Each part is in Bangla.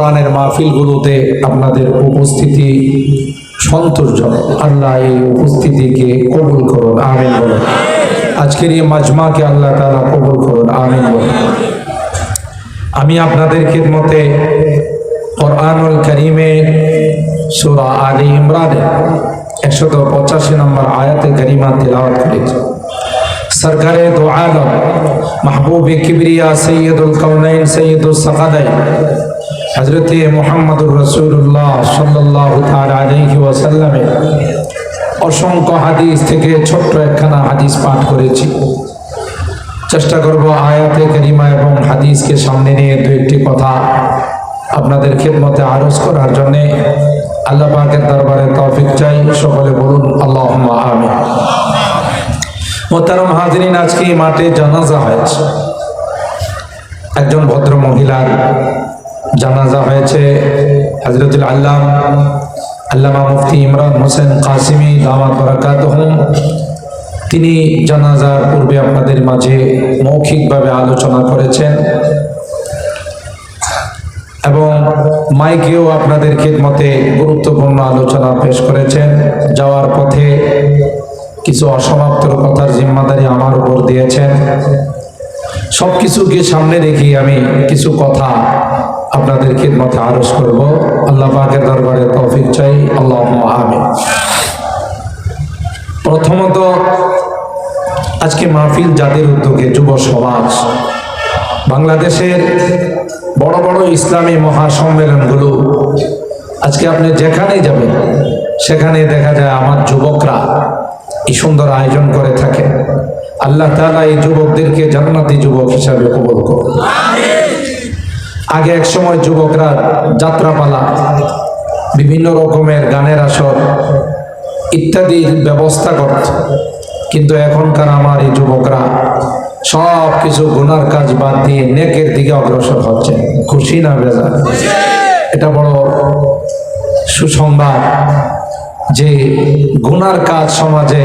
কোরআনের মাহফিলগুলোতে আপনাদের উপস্থিতি সন্তোষজনক। আল্লাহ এই উপস্থিতিকে কবুল করুন, আমিন বলুন। আজকের এই মাজমাকে আল্লাহ তালা কবুল করুন, আমিন বলুন। আমি আপনাদের খেদমতে কোরআনুল করিমে সুরা আলী ইমরানের একশত পঁচাশি নম্বর আয়াতে করিমা তেলাওয়াত করেছি। সরকারে দো আলম, মাহবুব কিবরিয়া সৈয়দুল কৌনাইন সৈয়দুল সকাদাই হজরত মোহাম্মদুর রসুল্লাহ সাল্লাহ আলহি ওয়াসাল্লামের অসংখ্য হাদিস থেকে ছোট্ট একখানা হাদিস পাঠ করেছি। চেষ্টা করব আয়াতে করিমা এবং হাদিসকে সামনে নিয়ে দু একটি কথা আপনাদের খেদমতে আরজ করার জন্যে আল্লাহ পাকের দরবারে তৌফিক চাই, সকলে বলুন আল্লাহ আমি মোতারম হাজরিন, আজকে মাঠে জানাজা হয়েছে। একজন ভদ্র মহিলার জানাজা হয়েছে। হজরতুল আল্লাহ আল্লামা মুফতি ইমরান হোসেন কাসিমি দামাত বরাকাত তিনি জানাজার পূর্বে আপনাদের মাঝে মৌখিকভাবে আলোচনা করেছেন। এবং মাইকেও আপনাদের খেদমতে গুরুত্বপূর্ণ আলোচনা পেশ করেছেন। যাওয়ার পথে কিছু অসমাপ্ত কথার জিম্মাদারি আমার উপর দিয়েছেন। সব কিছুকে সামনে রেখে আমি কিছু কথা আপনাদের খেদমতে আরজ করব। আল্লাহ পাকের দরবারে তৌফিক চাই। আল্লাহ আমি প্রথমত, আজকে মাহফিল যাদের উদ্যোগে যুব সমাজ, বাংলাদেশের বড় বড় ইসলামী মহাসম্মেলনগুলো, আজকে আপনি যেখানেই যাবেন, সেখানে দেখা যায় আমার যুবকরা এই সুন্দর আয়োজন করে থাকে আল্লাহ তালা এই যুবকদেরকে জান্নাতি যুবক হিসাবে কবল করুন। আগে এক সময় যুবকরা যাত্রাপালা, বিভিন্ন রকমের গানের আসর ইত্যাদির ব্যবস্থা করত। কিন্তু এখনকার আমার এই যুবকরা সব কিছু গুনার কাজ বাদ দিয়ে নেকের দিকে অগ্রসর হচ্ছে। খুশি না বেজা এটা বড় সুসংবাদ যে গুনার কাজ সমাজে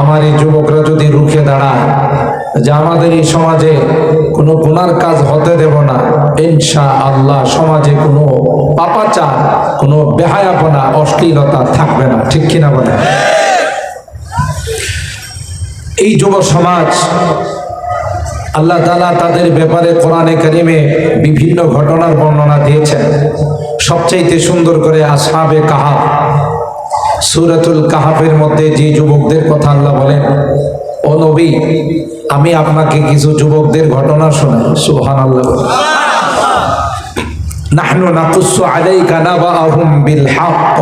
আমার এই যুবকরা যদি রুখে দাঁড়ায়, যে আমাদের এই সমাজে কোনো গুনার কাজ হতে দেব না ইনশা আল্লাহ সমাজে কোনো পাপাচার, কোনো বেহায়াপনা, অশ্লীলতা থাকবে না। ঠিক কিনা বলে এই যুব সমাজ, আল্লাহ তালা তাদের ব্যাপারে কোরআনে কারিমে বিভিন্ন ঘটনার বর্ণনা দিয়েছেন। সবচাইতে সুন্দর করে আসহাবে কাহাব সুরাতুল কাহাফের মধ্যে যে যুবকদের কথা আল্লাহ বলেন, ও নবী, আমি আপনাকে কিছু যুবকদের ঘটনা শোনাই। সুহান আল্লাহ নাহনু নাকুসু আলাইকা নাবাআহুম বিল হাক্ক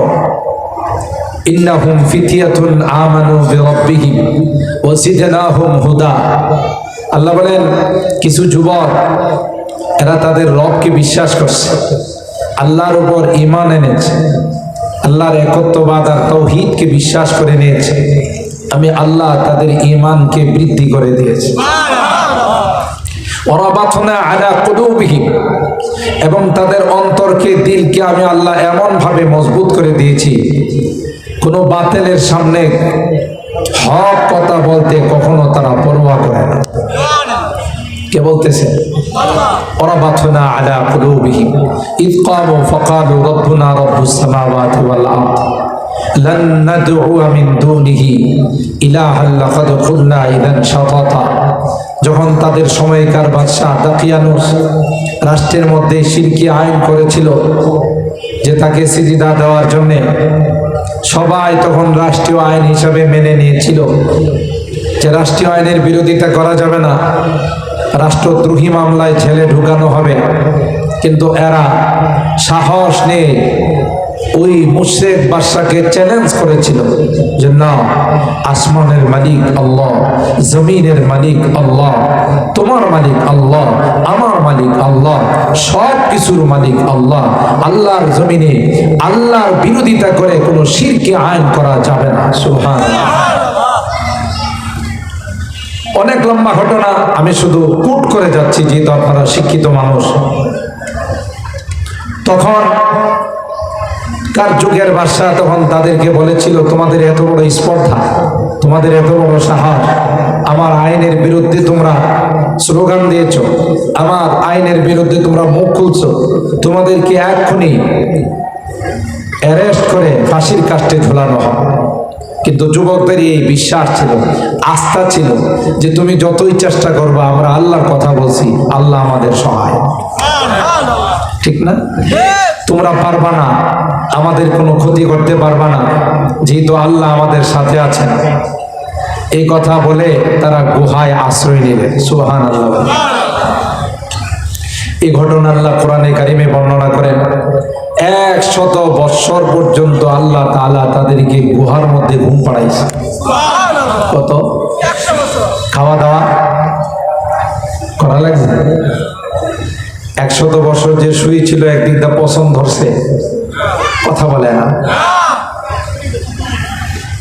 ইন্নাহুম ফিতিয়াতুন আমানু বিরাব্বিহিম ওয়া জিদনাহুম হুদা। আল্লাহ বলেন, কিছু যুবক, এরা তাদের রবকে বিশ্বাস করছে। আল্লাহর উপর ইমান এনেছে। আল্লাহর একত্ববাদ আর তৌহিদকে বিশ্বাস করে নিয়েছে। আমি আল্লাহ তাদের ইমানকে বৃদ্ধি করে দিয়েছি। ওরাবাথনা আলা কুলুবিহিম এবং তাদের অন্তরকে দিলকে আমি আল্লাহ এমন ভাবে মজবুত করে দিয়েছি কোনো বাতিলের সামনে হক কথা বলতে কখনো তারা পরোয়া করে না কে বলতেছে ওরাবাথনা আলা কুলুবিহিম ইদ কামু ফাকালু রব্বুনা রব্বুস সামাওয়াতি ওয়াল আরদ لن ندعو من دونه إلها لقد قلنا إذا شططا যখন তাদের সময়কার বাদশাহ দাকিয়ানুস রাষ্ট্রের মধ্যে শিরকি আইন করেছিল যে তাকে সিজিদা দেওয়ার জন্যে সবাই তখন রাষ্ট্রীয় আইন হিসাবে মেনে নিয়েছিল। যে রাষ্ট্রীয় আইনের বিরোধিতা করা যাবে না, রাষ্ট্রদ্রোহী মামলায় ছেলে ঢুকানো হবে। কিন্তু এরা সাহস নিয়ে ওই মুশ্রেক বাদশাকে চ্যালেঞ্জ করেছিল যে না, আসমানের মালিক আল্লাহ, জমিনের মালিক আল্লাহ, তোমার মালিক আল্লাহ, আমার মালিক আল্লাহ সব কিছুর মালিক আল্লাহ, আল্লাহর জমিনে আল্লাহর বিরোধিতা করে কোনো শিরকে আইন করা যাবে না। সুহান অনেক লম্বা ঘটনা, আমি শুধু কুট করে যাচ্ছি, যেহেতু আপনারা শিক্ষিত মানুষ। তখন কার যুগের বাদশাহ তখন তাদেরকে বলেছিল, তোমাদের এত বড় স্পর্ধা, তোমাদের এত বড় সাহস, আমার আইনের বিরুদ্ধে তোমরা স্লোগান দিয়েছ, আমার আইনের বিরুদ্ধে তোমরা মুখ খুলছো, তোমাদেরকে এক্ষুনি অ্যারেস্ট করে ফাঁসির কাস্টে ঝোলানো হয় কিন্তু যুবকদের এই বিশ্বাস ছিল, আস্থা ছিল যে তুমি যতই চেষ্টা করবে, আমরা আল্লাহর কথা বলছি, আল্লাহ আমাদের সহায়। ঠিক না? তোমরা পারবা না। আমাদের কোনো ক্ষতি করতে পারবা না। যেহেতু আল্লাহ আমাদের সাথে আছেন। এই কথা বলে তারা গুহায় আশ্রয় নিলেন। সুহান আল্লাহ এই ঘটনা আল্লাহ কোরআনে কারিমে বর্ণনা করেন এক শত বৎসর পর্যন্ত আল্লাহ তাআলা তাদেরকে গুহার মধ্যে ঘুম পাড়াইছে। কত? খাওয়া দাওয়া করা লাগছে? একশত বছর যে শুই ছিল একদিন তা পছন্দ ধরছে কথা বলে না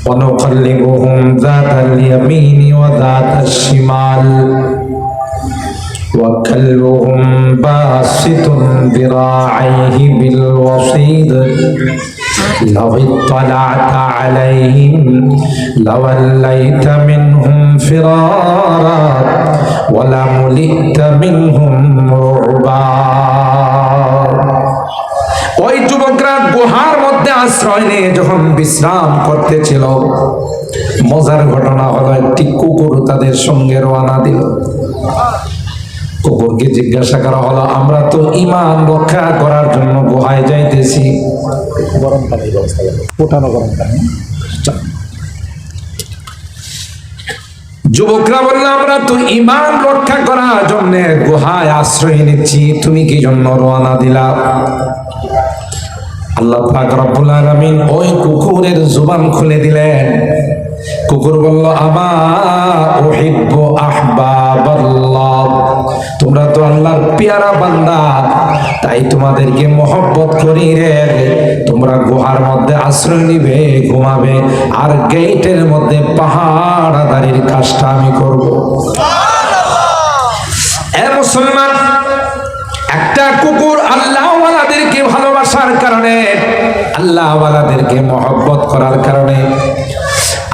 ونقلبهم ذات اليمين وذات الشمال وكلبهم باسط ذراعيه بالوصيد لو اطلعت عليهم لوليت منهم فرارا ولملئت منهم رعبا ওই যুবকরা গুহার মধ্যে আশ্রয় নিয়ে যখন বিশ্রাম করতেছিল মজার ঘটনা হলো একটি কুকুর তাদের সঙ্গে রওনা দিল কুকুরকে জিজ্ঞাসা করা হলো আমরা তো ইমান রক্ষা করার জন্য গুহায় যাইতেছি। গরম পানির ব্যবস্থা ফোটানো গরম পানি। যুবকরা বলল আমরা তো ইমান রক্ষা করার জন্য গুহায় আশ্রয় নিচ্ছি। তুমি কি জন্য রওনা দিলা? আল্লাহ পাক রব্বুল আলামিন ওই কুকুরের জুবান খুলে দিলেন। কুকুর বলল আমা উহিব্বু আহবাবাল্লাহ। তোমরা তো আল্লাহর পেয়ারা বান্দা। তাই তোমাদেরকে মহব্বত করি রে। তোমরা গুহার মধ্যে আশ্রয় নিবে, ঘুমাবে, আর গেটের মধ্যে পাহাড়াদারির কাজটা আমি করব। মুসলমান, একটা কুকুর আল্লাহওয়ালাদেরকে ভালোবাসার কারণে, আল্লাহওয়ালাদেরকে মহব্বত করার কারণে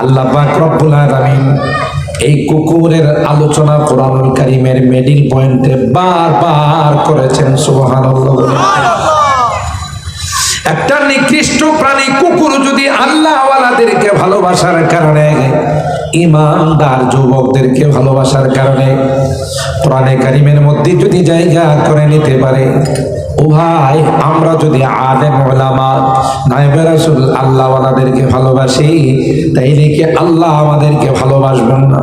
আল্লাহ পাক রব্বুল আলামিন এই কুকুরের আলোচনা কোরআনুল কারীমের মিডিল পয়েন্টে বারবার করেছেন বলে। একটা নিকৃষ্ট প্রাণী কুকুর যদি আল্লাহওয়ালাদেরকে ভালোবাসার কারণে, ইমানদার যুবকদেরকে ভালোবাসার কারণে প্রাণে কারিমের মধ্যে যদি জায়গা করে নিতে পারে ও ভাই আমরা যদি আলেম ওলামা নাইবে রাসূল আল্লাহওয়ালাদেরকে ভালোবাসি তাইলে কি আল্লাহ আমাদেরকে ভালোবাসবেন না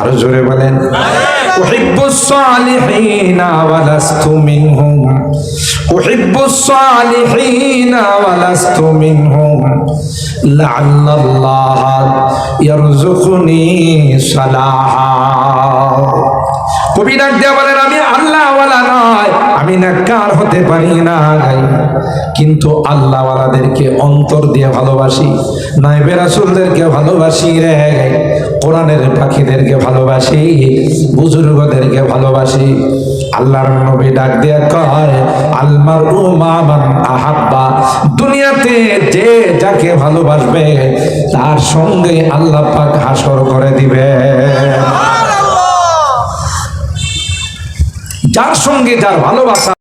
আরো জোরে বলেন أحب الصالحين ولست منهم أحب الصالحين ولست منهم لعل الله يرزقني صلاحا কবি ডাক দিয়া বলেন, আমি আল্লাহওয়ালা নয়, আমি নাকার হতে পারি না কিন্তু আল্লাহওয়ালাদেরকে অন্তর দিয়ে ভালোবাসি নাইবে রাসূলদেরকে ভালোবাসি রে, কোরআনের পাখিদেরকে ভালোবাসি, বুজুর্গদেরকে ভালোবাসি। আল্লাহর নবী ডাক দিয়া কয় আলমার উমামান আহাব্বা। দুনিয়াতে যে যাকে ভালোবাসবে, তার সঙ্গে আল্লাহ পাক হাসর করে দিবে। যার সঙ্গে যার ভালোবাসা